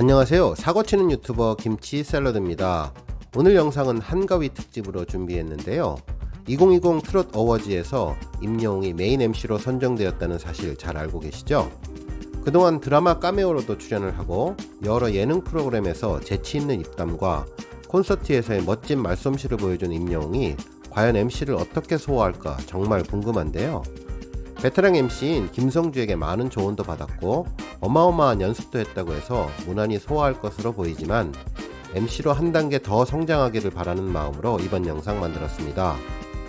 안녕하세요. 사고치는 유튜버 김치 샐러드입니다. 오늘 영상은 한가위 특집으로 준비했는데요. 2020 트롯 어워즈에서 임영웅이 메인 MC로 선정되었다는 사실 잘 알고 계시죠? 그동안 드라마 까메오로도 출연을 하고 여러 예능 프로그램에서 재치 있는 입담과 콘서트에서의 멋진 말솜씨를 보여준 임영웅이 과연 MC를 어떻게 소화할까 정말 궁금한데요. 베테랑 MC인 김성주에게 많은 조언도 받았고 어마어마한 연습도 했다고 해서 무난히 소화할 것으로 보이지만 MC로 한 단계 더 성장하기를 바라는 마음으로 이번 영상 만들었습니다.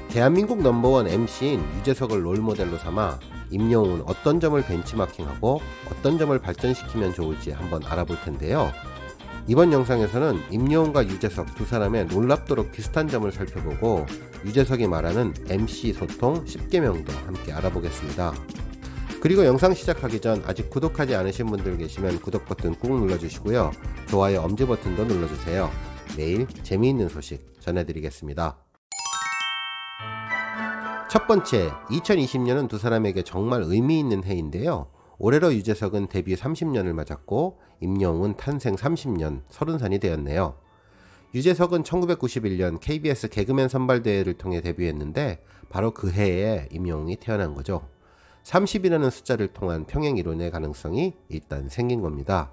대한민국 넘버원 MC인 유재석을 롤모델로 삼아 임영웅은 어떤 점을 벤치마킹하고 어떤 점을 발전시키면 좋을지 한번 알아볼 텐데요. 이번 영상에서는 임영웅과 유재석 두 사람의 놀랍도록 비슷한 점을 살펴보고 유재석이 말하는 MC 소통 10개명도 함께 알아보겠습니다. 그리고 영상 시작하기 전 아직 구독하지 않으신 분들 계시면 구독 버튼 꾹 눌러주시고요. 좋아요 엄지 버튼도 눌러주세요. 내일 재미있는 소식 전해드리겠습니다. 첫 번째, 2020년은 두 사람에게 정말 의미 있는 해인데요. 올해로 유재석은 데뷔 30년을 맞았고 임영웅은 탄생 30년 30살이 되었네요. 유재석은 1991년 KBS 개그맨 선발대회를 통해 데뷔했는데 바로 그 해에 임영웅이 태어난 거죠. 30이라는 숫자를 통한 평행 이론의 가능성이 일단 생긴 겁니다.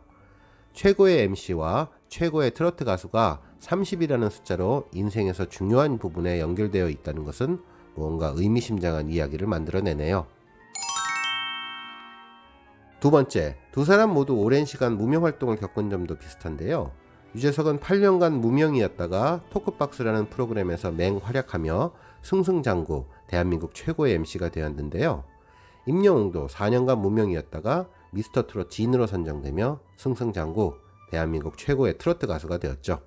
최고의 MC와 최고의 트로트 가수가 30이라는 숫자로 인생에서 중요한 부분에 연결되어 있다는 것은 무언가 의미심장한 이야기를 만들어내네요. 두 번째, 두 사람 모두 오랜 시간 무명 활동을 겪은 점도 비슷한데요. 유재석은 8년간 무명이었다가 토크박스라는 프로그램에서 맹활약하며 승승장구 대한민국 최고의 MC가 되었는데요. 임영웅도 4년간 무명이었다가 미스터 트롯 진으로 선정되며 승승장구 대한민국 최고의 트로트 가수가 되었죠.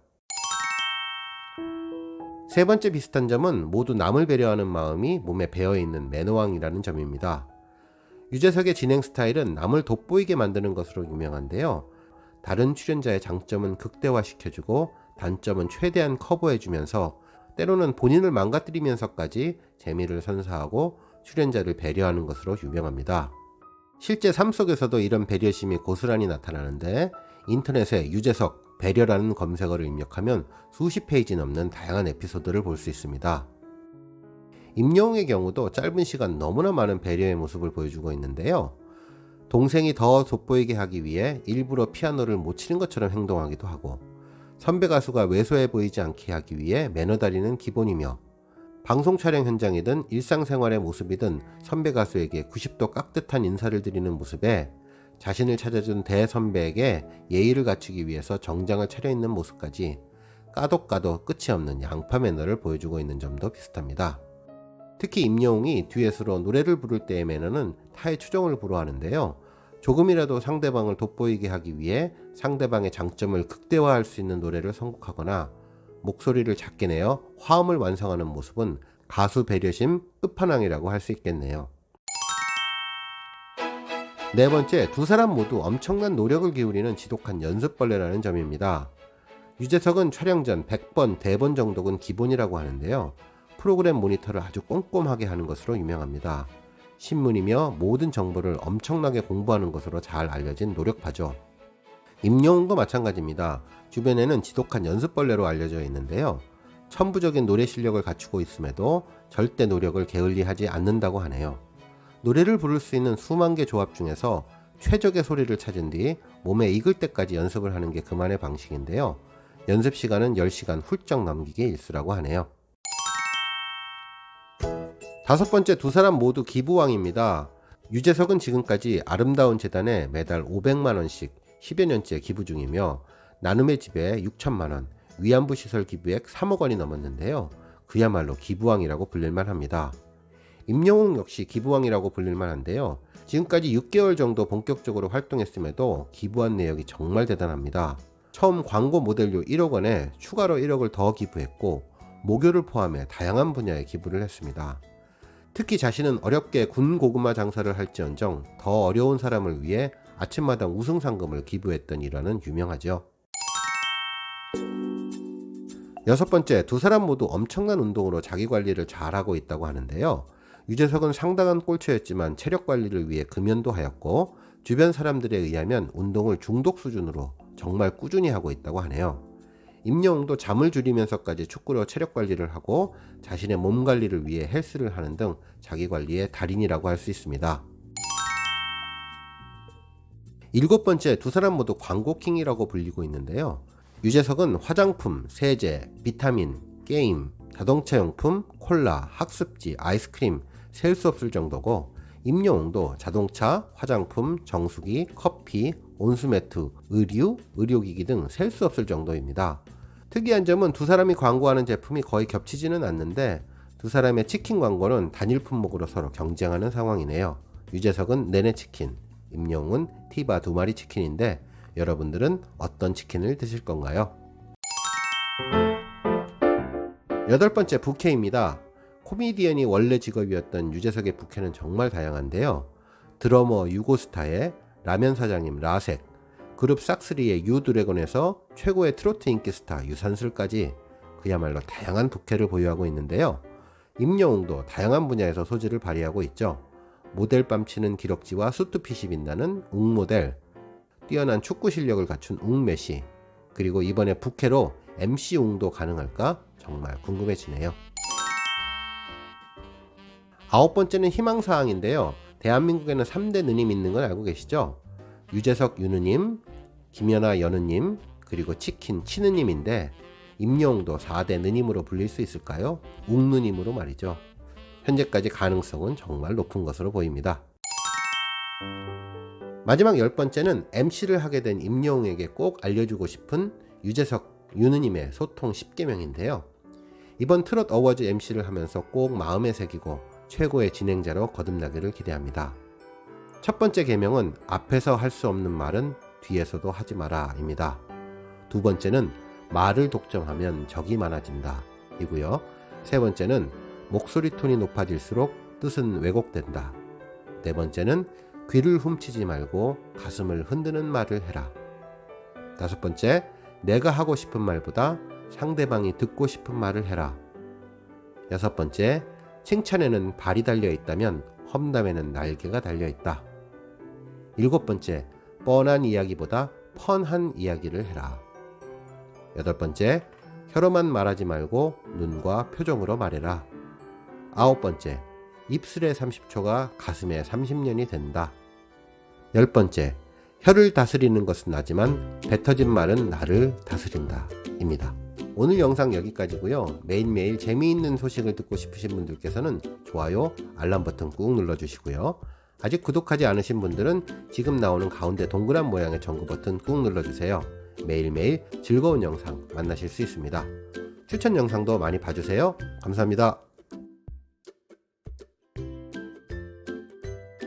세 번째 비슷한 점은 모두 남을 배려하는 마음이 몸에 배어 있는 매너왕이라는 점입니다. 유재석의 진행 스타일은 남을 돋보이게 만드는 것으로 유명한데요. 다른 출연자의 장점은 극대화시켜주고 단점은 최대한 커버해주면서 때로는 본인을 망가뜨리면서까지 재미를 선사하고 출연자를 배려하는 것으로 유명합니다. 실제 삶 속에서도 이런 배려심이 고스란히 나타나는데 인터넷에 유재석 배려라는 검색어를 입력하면 수십 페이지 넘는 다양한 에피소드를 볼 수 있습니다. 임영웅의 경우도 짧은 시간 너무나 많은 배려의 모습을 보여주고 있는데요. 동생이 더 돋보이게 하기 위해 일부러 피아노를 못 치는 것처럼 행동하기도 하고 선배 가수가 왜소해 보이지 않게 하기 위해 매너 다리는 기본이며 방송 촬영 현장이든 일상생활의 모습이든 선배 가수에게 90도 깍듯한 인사를 드리는 모습에 자신을 찾아준 대선배에게 예의를 갖추기 위해서 정장을 차려입는 모습까지 까도 끝이 없는 양파 매너를 보여주고 있는 점도 비슷합니다. 특히 임영웅이 듀엣으로 노래를 부를 때의 매너는 타의 추종을 불허하는데요. 조금이라도 상대방을 돋보이게 하기 위해 상대방의 장점을 극대화할 수 있는 노래를 선곡하거나 목소리를 작게 내어 화음을 완성하는 모습은 가수 배려심 끝판왕이라고 할 수 있겠네요. 네 번째, 두 사람 모두 엄청난 노력을 기울이는 지독한 연습벌레라는 점입니다. 유재석은 촬영 전 100번, 대본 정도는 기본이라고 하는데요. 프로그램 모니터를 아주 꼼꼼하게 하는 것으로 유명합니다. 신문이며 모든 정보를 엄청나게 공부하는 것으로 잘 알려진 노력파죠. 임영웅도 마찬가지입니다. 주변에는 지독한 연습벌레로 알려져 있는데요. 천부적인 노래 실력을 갖추고 있음에도 절대 노력을 게을리하지 않는다고 하네요. 노래를 부를 수 있는 수만 개 조합 중에서 최적의 소리를 찾은 뒤 몸에 익을 때까지 연습을 하는 게 그만의 방식인데요. 연습 시간은 10시간 훌쩍 넘기게 일수라고 하네요. 다섯 번째 두 사람 모두 기부왕입니다. 유재석은 지금까지 아름다운 재단에 매달 500만 원씩 10여 년째 기부 중이며 나눔의 집에 6천만 원, 위안부 시설 기부액 3억 원이 넘었는데요. 그야말로 기부왕이라고 불릴만 합니다. 임영웅 역시 기부왕이라고 불릴만 한데요. 지금까지 6개월 정도 본격적으로 활동했음에도 기부한 내역이 정말 대단합니다. 처음 광고 모델료 1억 원에 추가로 1억을 더 기부했고 모교를 포함해 다양한 분야에 기부를 했습니다. 특히 자신은 어렵게 군 고구마 장사를 할지언정 더 어려운 사람을 위해 아침마당 우승 상금을 기부했던 일화는 유명하죠. 여섯 번째, 두 사람 모두 엄청난 운동으로 자기 관리를 잘하고 있다고 하는데요. 유재석은 상당한 꼴초였지만 체력 관리를 위해 금연도 하였고 주변 사람들에 의하면 운동을 중독 수준으로 정말 꾸준히 하고 있다고 하네요. 임영웅도 잠을 줄이면서까지 축구로 체력 관리를 하고 자신의 몸 관리를 위해 헬스를 하는 등 자기 관리의 달인이라고 할 수 있습니다. 일곱 번째 두 사람 모두 광고킹이라고 불리고 있는데요. 유재석은 화장품, 세제, 비타민, 게임, 자동차 용품, 콜라, 학습지, 아이스크림 셀 수 없을 정도고 임영웅도 자동차, 화장품, 정수기, 커피, 온수매트, 의류, 의료기기 등 셀 수 없을 정도입니다. 특이한 점은 두 사람이 광고하는 제품이 거의 겹치지는 않는데 두 사람의 치킨 광고는 단일 품목으로 서로 경쟁하는 상황이네요. 유재석은 내내 치킨, 임영웅은 티바 두 마리 치킨인데 여러분들은 어떤 치킨을 드실 건가요? 여덟 번째 부캐입니다. 코미디언이 원래 직업이었던 유재석의 부캐는 정말 다양한데요. 드러머 유고스타의 라면 사장님 라섹, 그룹 싹스리의 유드래곤에서 최고의 트로트 인기 스타 유산슬까지 그야말로 다양한 부캐를 보유하고 있는데요. 임영웅도 다양한 분야에서 소질을 발휘하고 있죠. 모델 뺨치는 기럭지와 수트핏이 빛나는 웅모델, 뛰어난 축구 실력을 갖춘 웅메시, 그리고 이번에 부캐로 MC 웅도 가능할까 정말 궁금해지네요. 아홉 번째는 희망사항인데요. 대한민국에는 3대 누님 있는 걸 알고 계시죠? 유재석 유느님, 김연아 연우님, 그리고 치킨 치느님인데 임영웅도 4대 느님으로 불릴 수 있을까요? 웅누님으로 말이죠. 현재까지 가능성은 정말 높은 것으로 보입니다. 마지막 열 번째는 MC를 하게 된 임영웅에게 꼭 알려주고 싶은 유재석 유느님의 소통 10개명인데요. 이번 트롯 어워즈 MC를 하면서 꼭 마음에 새기고 최고의 진행자로 거듭나기를 기대합니다. 첫 번째 계명은 앞에서 할 수 없는 말은 뒤에서도 하지 마라입니다. 두 번째는 말을 독점하면 적이 많아진다 이고요. 세 번째는 목소리 톤이 높아질수록 뜻은 왜곡된다. 네 번째는 귀를 훔치지 말고 가슴을 흔드는 말을 해라. 다섯 번째, 내가 하고 싶은 말보다 상대방이 듣고 싶은 말을 해라. 여섯 번째, 칭찬에는 발이 달려 있다면 험담에는 날개가 달려 있다. 일곱 번째, 뻔한 이야기보다 펀한 이야기를 해라. 여덟 번째, 혀로만 말하지 말고 눈과 표정으로 말해라. 아홉 번째, 입술의 30초가 가슴의 30년이 된다. 열 번째, 혀를 다스리는 것은 나지만 뱉어진 말은 나를 다스린다. 입니다. 오늘 영상 여기까지고요. 매일매일 재미있는 소식을 듣고 싶으신 분들께서는 좋아요, 알람 버튼 꾹 눌러주시고요. 아직 구독하지 않으신 분들은 지금 나오는 가운데 동그란 모양의 전구 버튼 꾹 눌러주세요. 매일매일 즐거운 영상 만나실 수 있습니다. 추천 영상도 많이 봐주세요. 감사합니다.